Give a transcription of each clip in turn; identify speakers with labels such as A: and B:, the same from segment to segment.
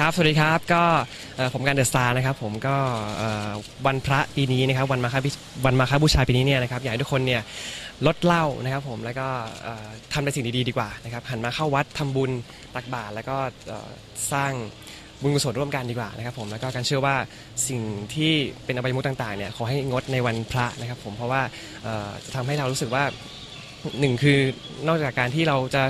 A: ครับ สวัสดีครับ ก็ผมการเดอะสตาร์นะครับ ผมก็วันพระปีนี้นะครับ วันมาฆบิวันมาฆบูชาปีนี้เนี่ยนะครับ อยากให้ทุกคนเนี่ยลดเหล้านะครับผมแล้วก็ทำในสิ่งดีๆดีกว่านะครับหันมาเข้าวัดทำบุญตักบาตรแล้วก็สร้างบุญกุศลร่วมกันดีกว่านะครับผมแล้วก็การเชื่อว่าสิ่งที่เป็นอบายมุขต่างๆเนี่ยขอให้งดในวันพระนะครับ ผมเพราะว่าจะทำให้เรารู้สึกว่าหนึ่งคือนอกจากการที่เราจะ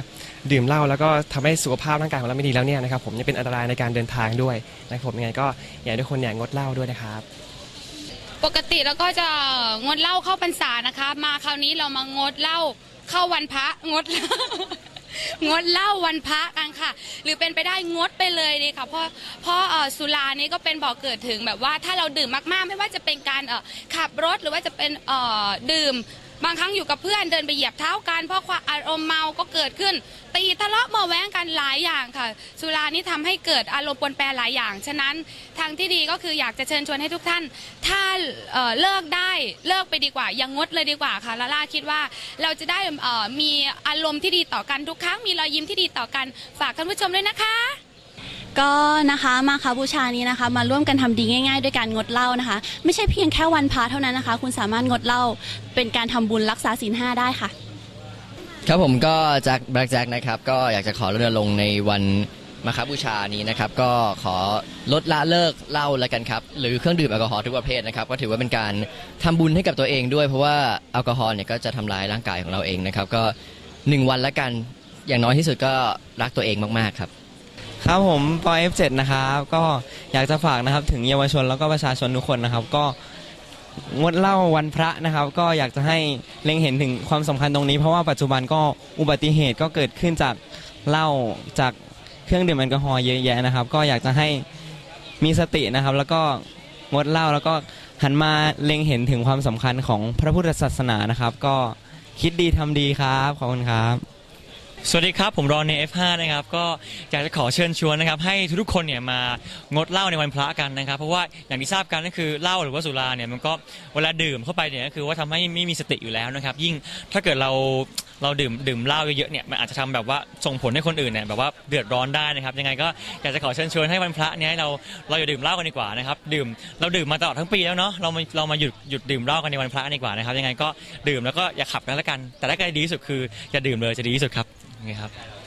A: ดื่มเหล้าแล้วก็ทำให้สุขภาพร่างกายของเราไม่ดีแล้วเนี่ยนะครับผมยังเป็นอันตรายในการเดินทางด้วยนะครับผมยังไงก็อยากให้ทุกคนเนี่ยงดเหล้าด้วยนะครับ
B: ปกติเราก็จะงดเหล้าเข้าพรรษานะคะ มาคราวนี้เรามางดเหล้าเข้าวันพระงดเหล้างดเหล้าวันพระกันค่ะ หรือเป็นไปได้งดไปเลยดีค่ะเพราะเพราะสุรานี้ก็เป็นบ่อกเกิดถึงแบบว่าถ้าเราดื่มมากๆ ไม่ว่าจะเป็นการเอขับรถหรือว่าจะเป็นเอดื่ม บางครั้งอยู่กับเพื่อนเดินไปเหยียบเท้ากันเพราะความอารมณ์เมาก็เกิดขึ้น ตีทะเลาะเบาแว้งกันหลายอย่างค่ะ สุรานี้ทำให้เกิดอารมณ์ปนแปรหลายอย่าง ฉะนั้นทางที่ดีก็คืออยากจะเชิญชวนให้ทุกท่าน ถ้าเเลิกได้เลิกไปดีกว่าย่างงดเลยดีกว่าค่ะลาล่าคิดว่าเราจะได้มีอารมณ์ที่ดีต่อกันทุกครั้งมีรอยยิ้มที่ดีต่อกันฝากท่านผู้ชมด้วยนะคะ
C: ก็นะคะมาคาบูชานี้นะคะ มาร่วมกันทำดีง่าย ๆ ด้วยการงดเหล้านะคะ ไม่ใช่เพียงแค่วันพระเท่านั้นนะคะ คุณสามารถงดเหล้าเป็นการทำบุญรักษาศีลห้าได้ค่ะ
D: ครับผมก็จากแบล็กแจ็คนะครับก็อยากจะขอรณรงค์ในวันมาคบูชานี้นะครับ ก็ขอลดละเลิกเหล้าแล้วกันครับ หรือเครื่องดื่มแอลกอฮอล์ทุกประเภทนะครับ ก็ถือว่าเป็นการทำบุญให้กับตัวเองด้วย เพราะว่าแอลกอฮอล์เนี่ยก็จะทำลายร่างกายของเราเองนะครับ ก็หนึ่งวันละกันอย่างน้อยที่สุดก็รักตัวเองมากๆครับ
E: ครับผมปอ F7 นะครับ ก็อยากจะฝากนะครับถึงเยาวชนแล้วก็ประชาชนทุกคนนะครับ ก็ งดเหล้าวันพระนะครับ ก็อยากจะให้เล็งเห็นถึงความสำคัญตรงนี้ เพราะว่าปัจจุบันก็อุบัติเหตุก็เกิดขึ้นจากเหล้าจากเครื่องดื่มแอลกอฮอล์เยอะแยะนะครับ ก็อยากจะให้มีสตินะครับ แล้วก็งดเหล้าแล้วก็หันมาเล็งเห็นถึงความสำคัญของพระพุทธศาสนานะครับ ก็คิดดีทำดีครับขอบคุณครับ
F: สวัสดีครับ ผมรอนใน F5 นะครับก็อยากจะขอเชิญชวนนะครับ ให้ทุกๆคนเนี่ยมางดเหล้าในวันพระกันนะครับ เพราะว่าอย่างที่ทราบกันก็คือเหล้าหรือว่าสุราเนี่ยมันก็เวลาดื่มเข้าไปเนี่ยก็คือว่าทำให้ไม่มีสติอยู่แล้วนะครับ ยิ่งถ้าเกิดเราเราดื่มดื่มเหล้าเยอะๆเนี่ยมันอาจจะทำแบบว่าส่งผลให้คนอื่นเนี่ยแบบว่าเดือดร้อนได้นะครับ ยังไงก็อยากจะขอเชิญชวนให้วันพระเนี่ยเราเราอย่าดื่มเหล้ากันดีกว่านะครับดื่มเราดื่มมาตลอดทั้งปีแล้วเนาะเรามาเรามาหยุดหยุดดื่มเหล้ากันในวันพระดีกว่านะครับ ยังไงก็ดื่มแล้วก็อย่าขับกันแล้วกัน แต่ถ้าเกิดดีที่สุดคืออย่าดื่มเลยจะดีที่สุดครับ ไงครับ